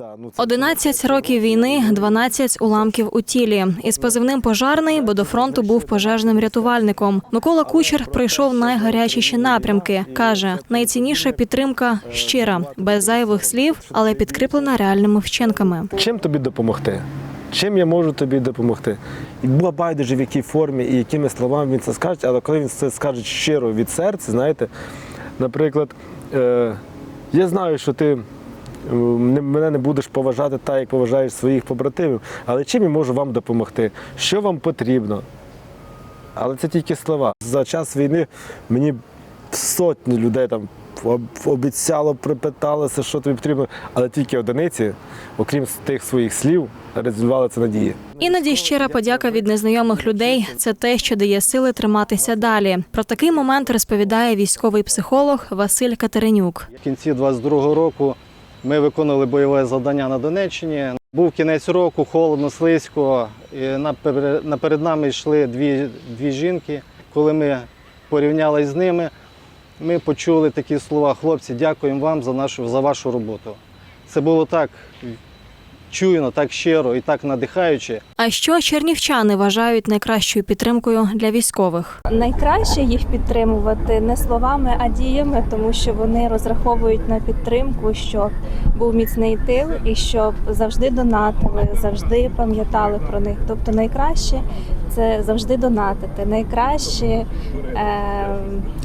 Да, ну 11 років війни, 12 уламків у тілі. Із позивним пожарний, бо до фронту був пожежним рятувальником. Микола Кучер пройшов найгарячіші напрямки. каже, найцінніша підтримка щира, без зайвих слів, але підкріплена реальними вчинками. чим тобі допомогти? Чим я можу тобі допомогти? І було байдуже, в якій формі і якими словами він це скаже, але коли він це скаже щиро від серця, знаєте, наприклад, е, я знаю, що ти мене не будеш поважати так, як поважаєш своїх побратимів, але чим я можу вам допомогти? Що вам потрібно? Але це тільки слова. За час війни мені сотні людей там об- обіцяло, припиталося, що тобі потрібно, але тільки одиниці, окрім тих своїх слів, резервували це надії. Іноді щира подяка від незнайомих людей це те, що дає сили триматися далі. Про такий момент розповідає військовий психолог Василь Катеринюк. В кінці 22-го року ми виконували бойове завдання на Донеччині. Був кінець року, холодно, слизько. І напер- наперед нами йшли дві, дві жінки. Коли ми порівнялися з ними, ми почули такі слова: хлопці, дякуємо вам за нашу за вашу роботу. Це було так чуйно, так щиро і так надихаюче. А що чернівчани вважають найкращою підтримкою для військових? Найкраще їх підтримувати не словами, а діями, тому що вони розраховують на підтримку, щоб був міцний тил і щоб завжди донатили, завжди пам'ятали про них. Тобто найкраще це завжди донатити. Найкраще е,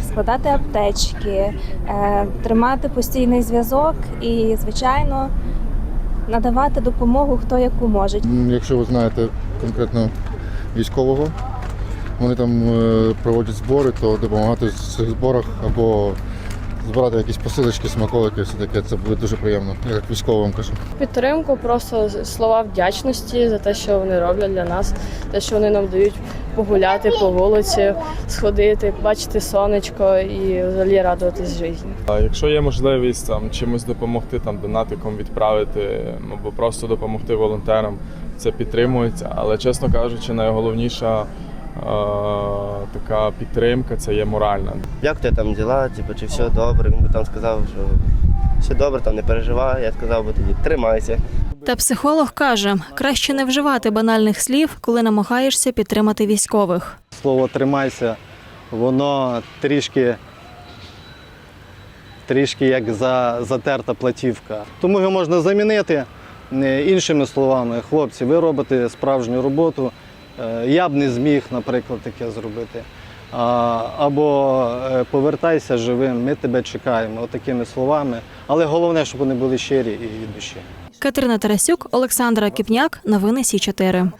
складати аптечки, е, тримати постійний зв'язок і, звичайно, надавати допомогу хто яку може. Якщо ви знаєте конкретно військового, вони там е, проводять збори, то допомагати в цих зборах або збирати якісь посилочки, смаколики, все таке, це буде дуже приємно. Я як військовим кажу. Підтримку, просто слова вдячності за те, що вони роблять для нас, те, що вони нам дають погуляти по вулиці, сходити, бачити сонечко і взагалі радуватись житті. А якщо є можливість там чимось допомогти, там донатиком відправити або просто допомогти волонтерам, це підтримується. Але чесно кажучи, найголовніша е, така підтримка це є моральна. як тебе там діла, типу, чи все добре. Він би там сказав, що все добре, там не переживай. Я сказав би тоді, тримайся. Та психолог каже, краще не вживати банальних слів, коли намагаєшся підтримати військових. Слово тримайся, воно трішки, трішки як за, затерта платівка. Тому його можна замінити е, іншими словами. Хлопці, ви робите справжню роботу. Е, Я б не зміг, наприклад, таке зробити. Або е, повертайся живим, ми тебе чекаємо, отакими словами. Але головне, щоб вони були щирі і від душі. Катерина Тарасюк, Олександра Кіпняк. Новини Сі 4